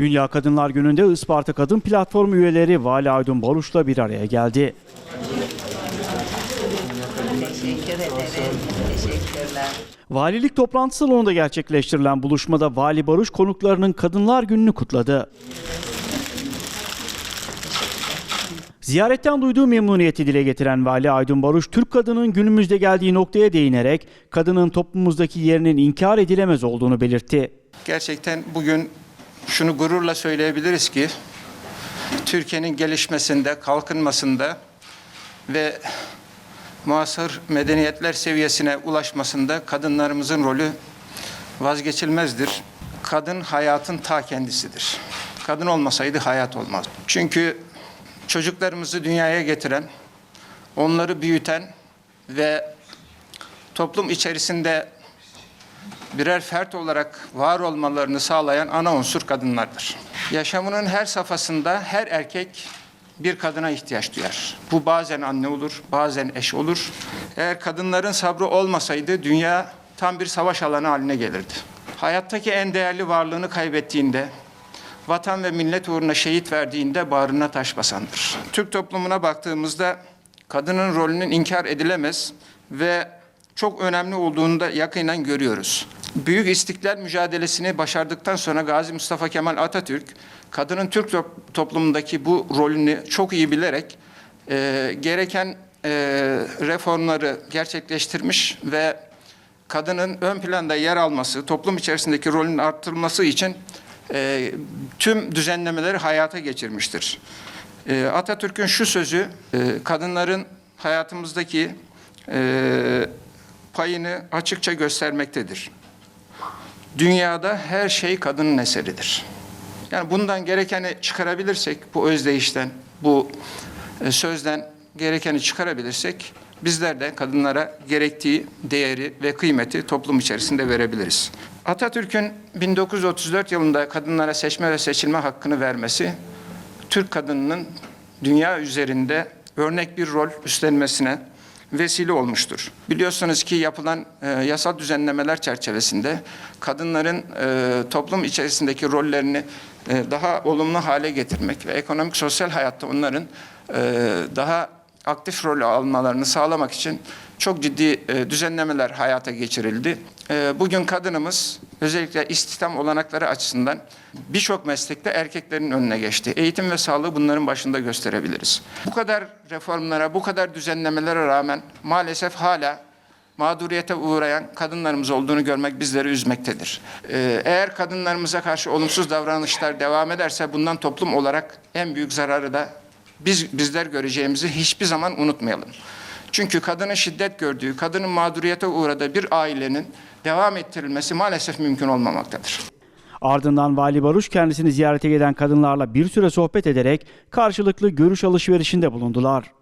Dünya Kadınlar Günü'nde Isparta Kadın Platformu üyeleri Vali Aydın Baruş'la bir araya geldi. Teşekkür ederim. Teşekkürler. Valilik toplantı salonunda gerçekleştirilen buluşmada Vali Baruş konuklarının Kadınlar Günü'nü kutladı. Ziyaretten duyduğu memnuniyeti dile getiren Vali Aydın Baruş, Türk kadının günümüzde geldiği noktaya değinerek kadının toplumumuzdaki yerinin inkar edilemez olduğunu belirtti. Gerçekten bugün şunu gururla söyleyebiliriz ki Türkiye'nin gelişmesinde, kalkınmasında ve muasır medeniyetler seviyesine ulaşmasında kadınlarımızın rolü vazgeçilmezdir. Kadın hayatın ta kendisidir. Kadın olmasaydı hayat olmaz. Çünkü çocuklarımızı dünyaya getiren, onları büyüten ve toplum içerisinde birer fert olarak var olmalarını sağlayan ana unsur kadınlardır. Yaşamının her safhasında her erkek bir kadına ihtiyaç duyar. Bu bazen anne olur, bazen eş olur. Eğer kadınların sabrı olmasaydı dünya tam bir savaş alanı haline gelirdi. Hayattaki en değerli varlığını kaybettiğinde, vatan ve millet uğruna şehit verdiğinde bağrına taş basandır. Türk toplumuna baktığımızda kadının rolünün inkar edilemez ve çok önemli olduğunu da yakinen görüyoruz. Büyük istiklal mücadelesini başardıktan sonra Gazi Mustafa Kemal Atatürk, kadının Türk top- toplumundaki bu rolünü çok iyi bilerek e, gereken e, reformları gerçekleştirmiş ve kadının ön planda yer alması, toplum içerisindeki rolünün arttırılması için e, tüm düzenlemeleri hayata geçirmiştir. E, Atatürk'ün şu sözü, e, kadınların hayatımızdaki e, payını açıkça göstermektedir. Dünyada her şey kadının eseridir. Yani bundan gerekeni çıkarabilirsek, bu özdeyişten, bu e, sözden gerekeni çıkarabilirsek, bizler de kadınlara gerektiği değeri ve kıymeti toplum içerisinde verebiliriz. Atatürk'ün 1934 yılında kadınlara seçme ve seçilme hakkını vermesi, Türk kadınının dünya üzerinde örnek bir rol üstlenmesine vesile olmuştur. Biliyorsunuz ki yapılan e, yasal düzenlemeler çerçevesinde kadınların e, toplum içerisindeki rollerini e, daha olumlu hale getirmek ve ekonomik sosyal hayatta onların e, daha aktif rol almalarını sağlamak için çok ciddi e, düzenlemeler hayata geçirildi. E, bugün kadınımız özellikle istihdam olanakları açısından birçok meslekte erkeklerin önüne geçti. Eğitim ve sağlığı bunların başında gösterebiliriz. Bu kadar reformlara, bu kadar düzenlemelere rağmen maalesef hala mağduriyete uğrayan kadınlarımız olduğunu görmek bizleri üzmektedir. Ee, Eğer kadınlarımıza karşı olumsuz davranışlar devam ederse bundan toplum olarak en büyük zararı da biz bizler göreceğimizi hiçbir zaman unutmayalım. Çünkü kadının şiddet gördüğü, kadının mağduriyete uğradığı bir ailenin devam ettirilmesi maalesef mümkün olmamaktadır. Ardından Vali Baruş kendisini ziyarete gelen kadınlarla bir süre sohbet ederek karşılıklı görüş alışverişinde bulundular.